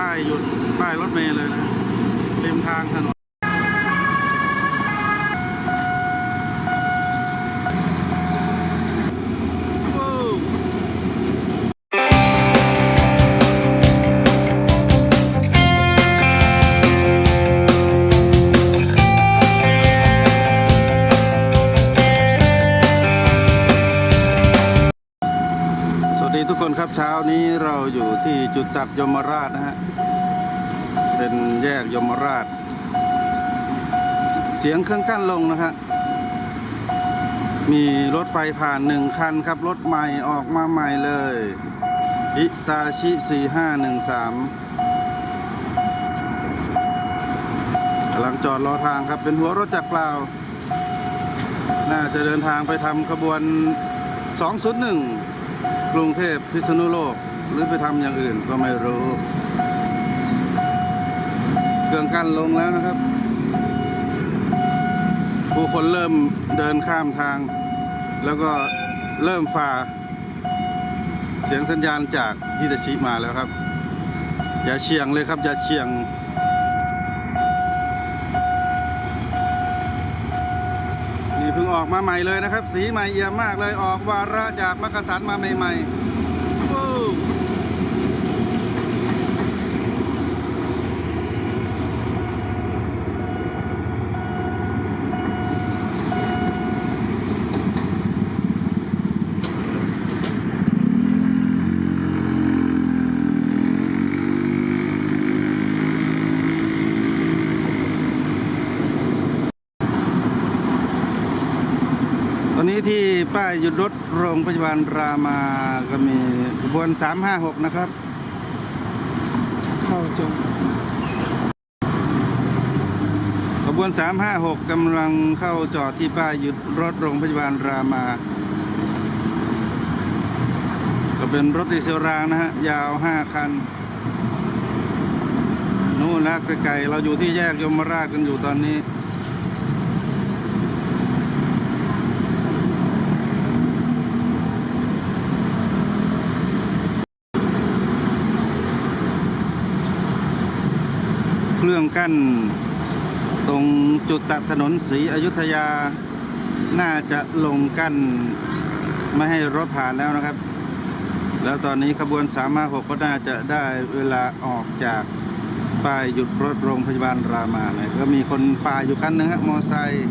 ป้ายหยุดป้ายรถเมล์เลยนะริมทางถนนสวัสดีทุกคนครับเช้านี้เราอยู่ที่จุดตัดยมราชนะฮะ แยกยมราช เสียงเครื่องกั้นลงนะฮะมีรถไฟผ่านหนึ่งคันครับ รถใหม่ออกมาใหม่เลย อิตาชิ 4513กำลังจอดรอทางครับ เป็นหัวรถจักรเปล่า น่าจะเดินทางไปทำขบวน 201 กรุงเทพพิษณุโลก หรือไปทำอย่างอื่นก็ไม่รู้ เครื่องกั้นลงแล้วนะครับ ผู้คนเริ่มเดินข้ามทาง แล้วก็เริ่มฝ่า เสียงสัญญาณจากฮิตาชิมาแล้วครับ อย่าเฉียงเลยครับ อย่าเฉียงนี่เพิ่งออกมาใหม่เลยนะครับ สีใหม่เอี่ยมมากเลยออกวาระจากมักกะสันมาใหม่ๆโอ้ตอนนี้ที่ป้าย หยุดรถโรงพยาบาลรามาก็มีขบวน 356 นะครับ เข้าจงขบวน 356กำลังเข้าจอดที่ป้ายหยุดรถโรงพยาบาลรามา ก็เป็นรถดีเซลรางนะฮะ ยาว 5 คัน นู่นนะไกลๆเราอยู่ที่แยกยมราชกันอยู่ตอนนี้ เครื่องกั้น ตรงจุดตัดถนนศรีอยุธยา น่าจะลงกั้นไม่ให้รถผ่านแล้วนะครับ แล้วตอนนี้ขบวน356ก็น่าจะได้เวลาออกจากป้ายหยุดรถโรงพยาบาลรามานะก็มีคนฝ่าอยู่คันหนึงครับมอไซค์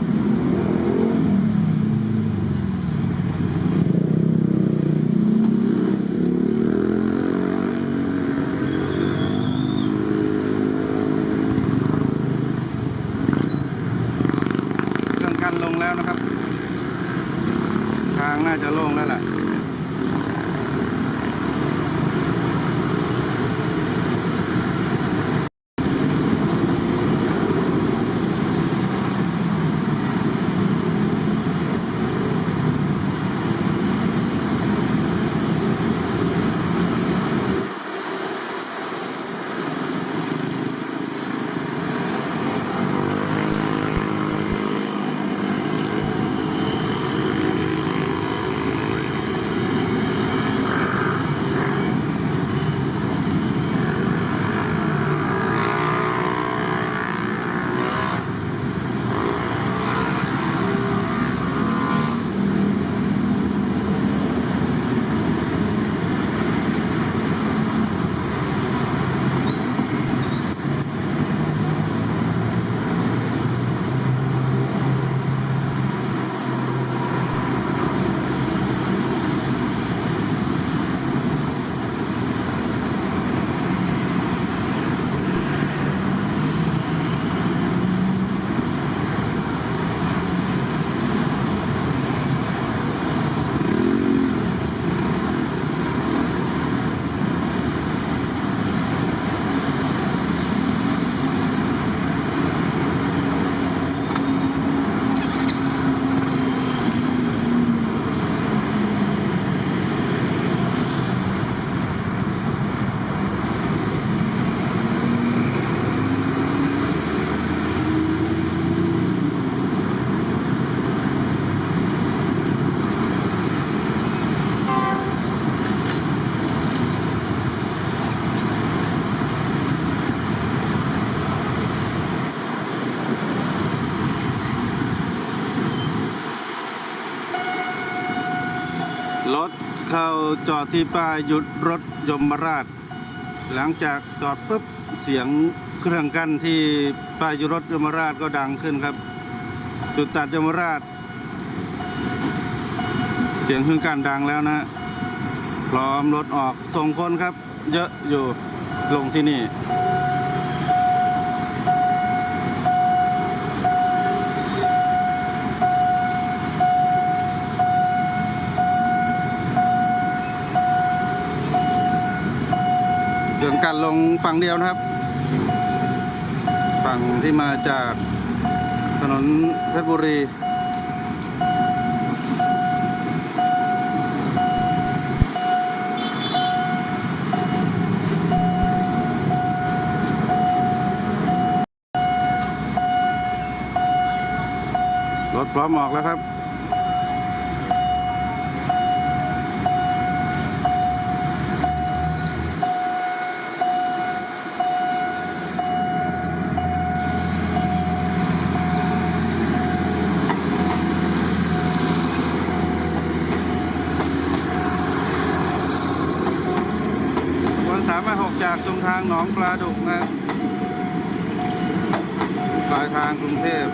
เข้าจอดที่ป้ายหยุดรถยมราช หลังจากจอดปุ๊บเสียงเครื่องกั้นที่ป้ายหยุดรถยมราชก็ดังขึ้นครับ จุดตัดยมราช เสียงเครื่องกั้นดังแล้วนะฮะพร้อมรถออกส่งคนครับ เยอะอยู่ลงที่นี่ เครื่อง กั้นลงฝั่งเดียวนะครับ ฝั่งที่มาจากถนนเพชรบุรีรถพร้อมออกแล้วครับ วันสามมาหกจากชุมทางหนองปลาดุกนะปลายทางกรุงเทพ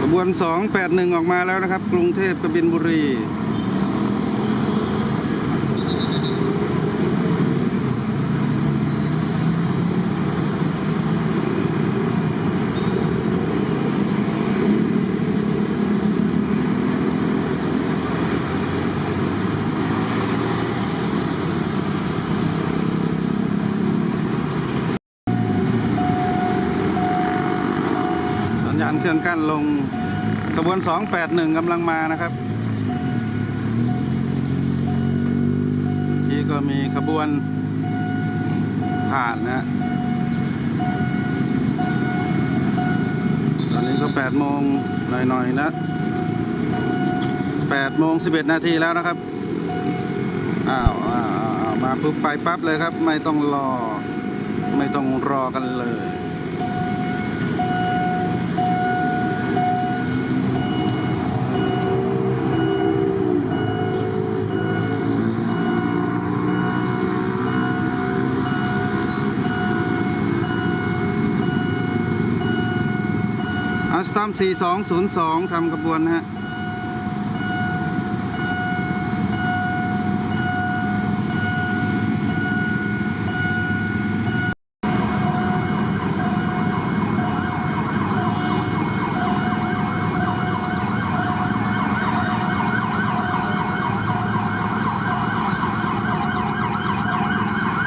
ขบวน281 ออกมาแล้วนะครับ กรุงเทพกบินบุรี เครื่องกั้นลงขบวน 281กำลังมานะครับที่ก็มีขบวนผ่านนะฮะตอนนี้ก็8โมงหน่อยๆนะ8โมง11 นาทีแล้วนะครับอ้าวอ้าวอ้าวมาปุ๊บไปปั๊บเลยครับ ไม่ต้องรอ ไม่ต้องรอกันเลย อัสตัม4202ทำกระบวนนะฮะ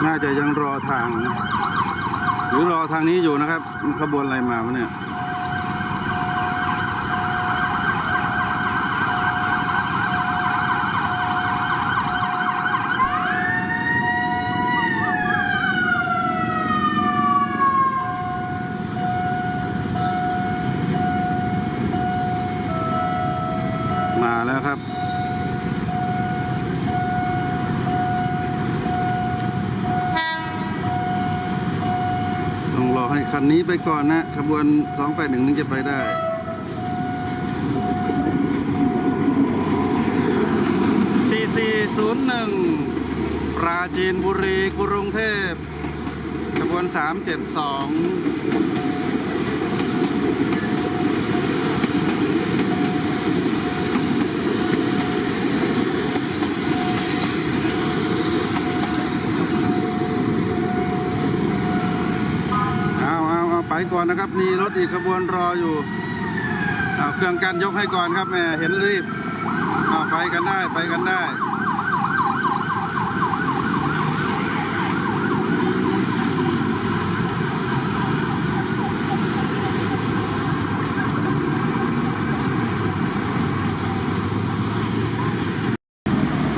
น่าจะยังรอทางนะหรือรอทางนี้อยู่นะครับ ขบวนอะไรมาวะเนี่ย มาแล้วครับ ต้องรอให้คันนี้ไปก่อนนะขบวน 281นึงจะไปได้4401ปราจีนบุรีกรุงเทพขบวน 372 เอาาเอาไปก่อนนะครับมีรถอีกขบวนรออยู่เอาเครื่องกันยกให้ก่อนครับแม่เห็นรีบเอาไปกันได้ไปกันได้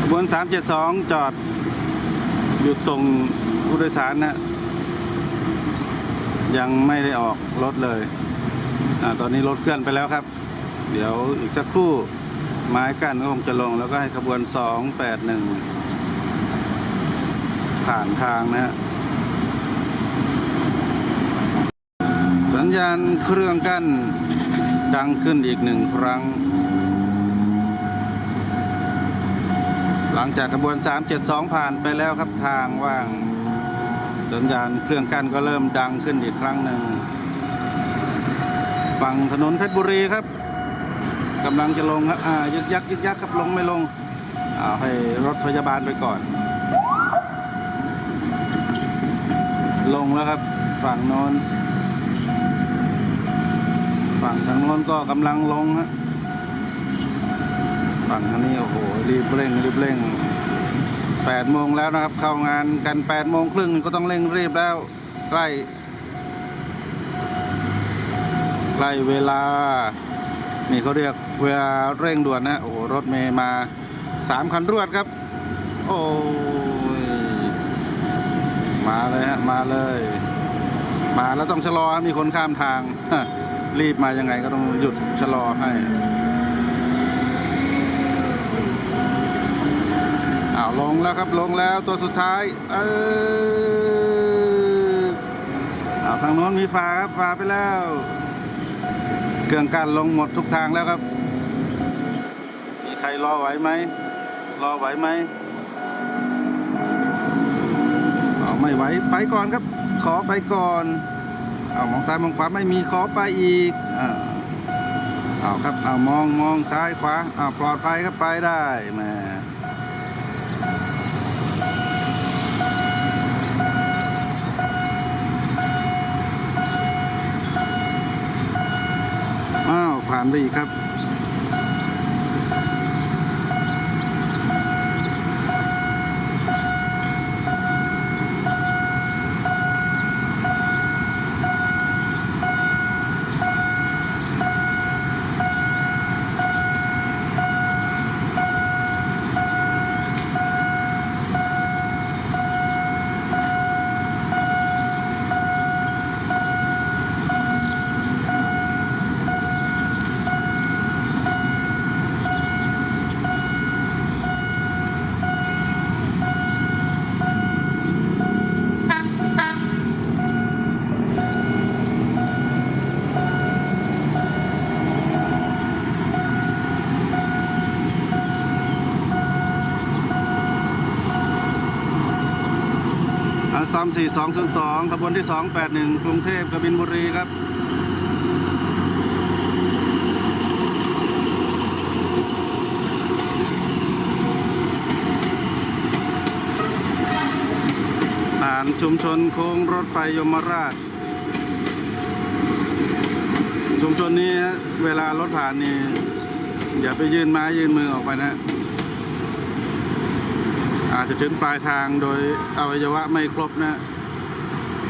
ขบวน372 จอดหยุดส่งผู้โดยสารนะ ยังไม่ได้ออกรถเลยอตอนนี้รถเคลื่อนไปแล้วครับ เดี๋ยวอีกสักครู่ไม้กั้นก็คงจะลง แล้วก็ให้ขบวน 281 ผ่านทางนะฮะสัญญาณเครื่องกั้นดังขึ้นอีกหนึ่งครั้ง หลังจากขบวน 372 ผ่านไปแล้วครับทางว่าง สัญญาณเครื่องกั้นก็เริ่มดังขึ้นอีกครั้งหนึ่งฝั่งถนนเพชรบุรีครับกำลังจะลงครับอ่ายึกยักยึกยักครับลงไม่ลงเอาให้รถพยาบาลไปก่อน ลงแล้วครับฝั่งโน้นฝั่งทางโน้นก็กำลังลงฮะฝั่งทางนี้โอ้โหรีบเร่งรีบเร่ง แปดโมงแล้วนะครับ เข้างานกันแปดโมงครึ่งก็ต้องเร่งรีบแล้ว ใกล้ ใกล้เวลา นี่เขาเรียกเวลาเร่งด่วนนะ โอ้รถเมย์มาสามคันรวดครับ โอ้ยมาเลยฮะ มาเลย มาแล้วต้องชะลอฮะมีคนข้ามทาง รีบมายังไงก็ต้องหยุดชะลอให้อ้าว ลงแล้วครับลงแล้วตัวสุดท้าย เอออ้าทางโน้นมีฟ้าครับฟ้าไปแล้ว เครื่องกั้นลงหมดทุกทางแล้วครับ มีใครรอไหวไหมรอไหวไหมเอาไม่ไหวไปก่อนครับ ขอไปก่อน เอามองซ้ายมองขวาไม่มีขอไปอีกอ่าเอาครับ เอามองมองซ้ายขวาเอาปลอดภัยครับไปได้แม่อ้ามได้อีกครับ อาสามสี่สองศูนย์สองขบวนที่สองแปดหนึ่งกรุงเทพกบินบุรีครับผ่านชุมชนโค้งรถไฟยมราช ชุมชนนี้เวลารถผ่านนี่อย่าไปยื่นไม้ยื่นมือออกไปนะ อาจจะถึงปลายทางโดยอวัยวะไม่ครบนะ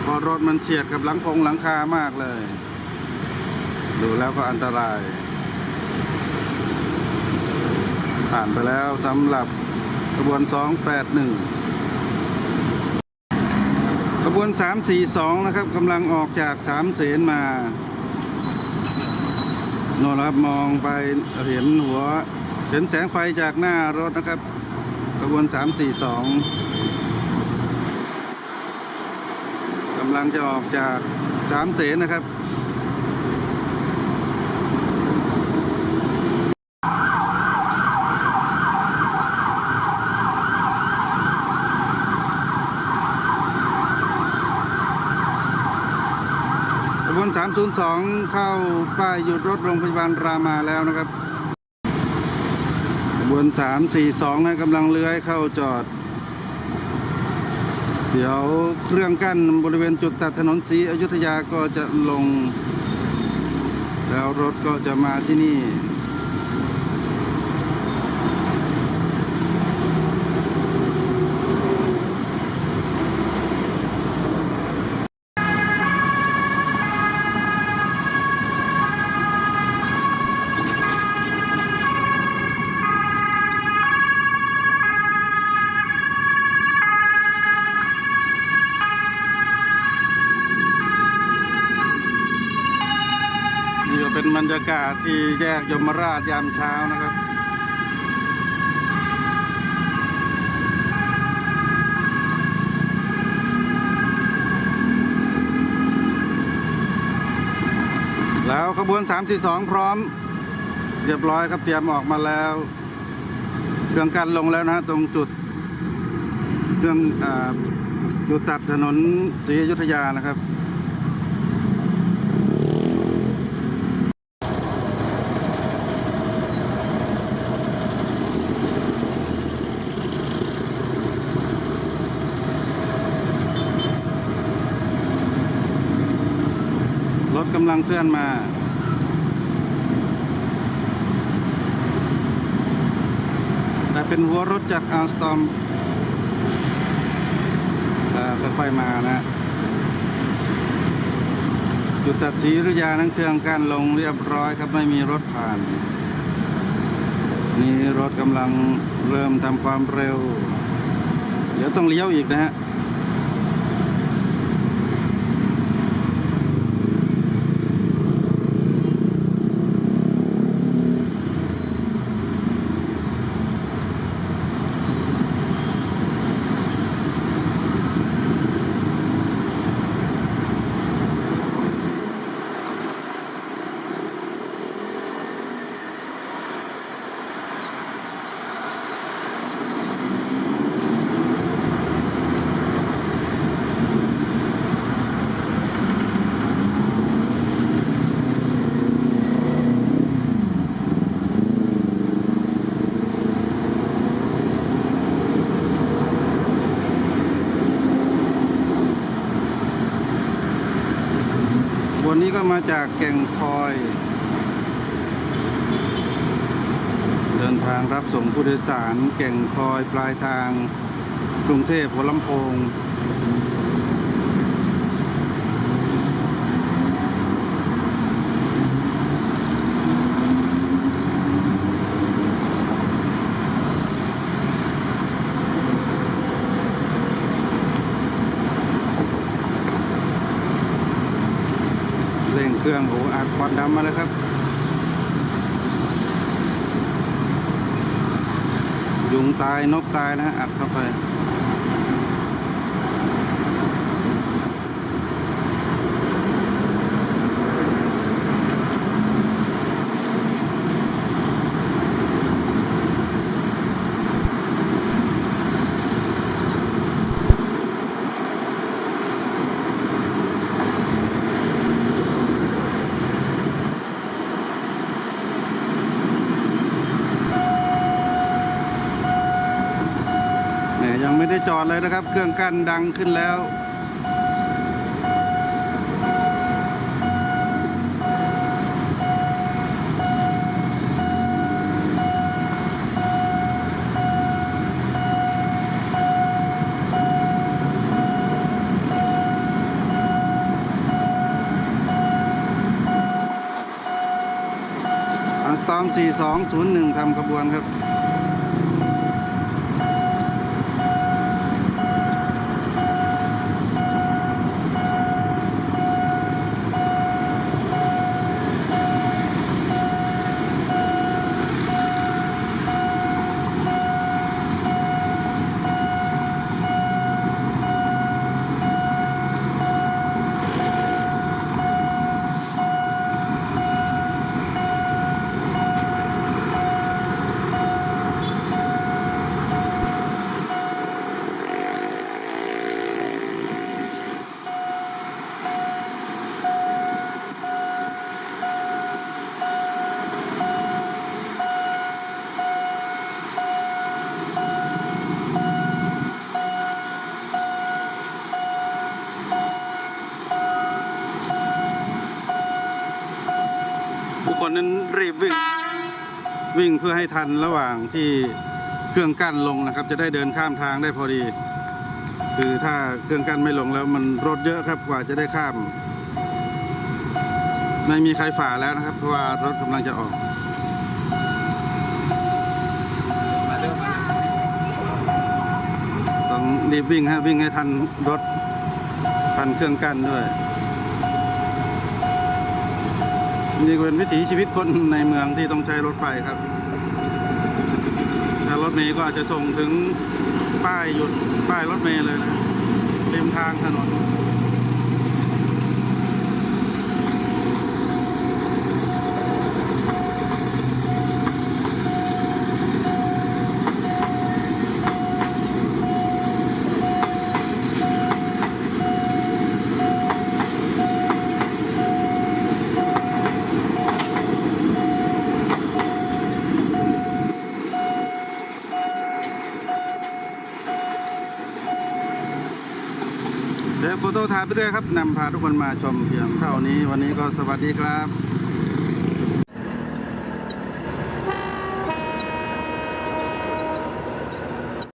เพอรถมันเฉียดกับหลังคงหลังคามากเลย ดูแล้วก็อันตราย ผ่านไปแล้วสำหรับขบวน 281 ขบวน 342 นะครับกำลังออกจากสามเสนมาโน่นครับมองไปเห็นหัว เห็นแสงไฟจากหน้ารถนะครับ ขบวน 342กำลังจะออกจากสามเสนนะครับขบวน302 เข้าป้ายหยุดรถโรงพยาบาลรามาแล้วนะครับ บวน342นะกำลังเลื้อยเข้าจอด เดี๋ยวเครื่องกั้นบริเวณจุดตัดถนนศรีอยุธยาก็จะลง แล้วรถก็จะมาที่นี่ เป็นบรรยากาศที่แยกยมราชยามเช้านะครับ แล้วขบวน 342 พร้อม เรียบร้อยครับเตรียมออกมาแล้วเครื่องกันลงแล้วนะตรงจุดเครื่องอจุดตัดถนนศรีอยุธยานะครับ กำลังเคลื่อนมา แต่เป็นหัวรถจากอัลสตอมค่อยๆมานะจุดตัดสีรุยานั้นเครื่องกั้นลงเรียบร้อยครับไม่มีรถผ่าน นี่รถกำลังเริ่มทำความเร็ว เดี๋ยวต้องเลี้ยวอีกนะฮะ วนนี้ก็มาจากแก่งคอย เดินทางรับส่งผู้โดยสาร แก่งคอยปลายทางกรุงเทพหัวลำโพง เร่งเครื่องโอ้อัด ควันดำมาแล้วครับ ยุงตายนกตายนะฮะอัดเข้าไป เนี่ยยังไม่ได้จ อดเลยนะครับ เครื่องกั้นดังขึ้นแล้ว สตอม4201ทำขบวนครับ ทุกคนนั้นรีบวิ่ง วิ่งเพื่อให้ทันระหว่างที่เครื่องกั้นลงนะครับ จะได้เดินข้ามทางได้พอดี คือถ้าเครื่องกั้นไม่ลงแล้วมันรถเยอะครับกว่าจะได้ข้าม ไม่มีใครฝ่าแล้วนะครับ เพราะว่ารถกำลังจะออกต้องรีบวิ่งฮะวิ่งให้ทันรถทันเครื่องกั้นด้วยนี่เป็นวิถีชีวิตคนในเมืองที่ต้องใช้รถไฟครับ รถเมย์ก็อาจจะส่งถึงป้ายหยุดป้ายรถเมย์เลยนะริมทางถนน เดี๋ยวโฟโต้ถ่าย ไปด้วยครับนำพาทุกคนมาชมเพียงเท่านี้วันนี้ก็สวัสดีครับ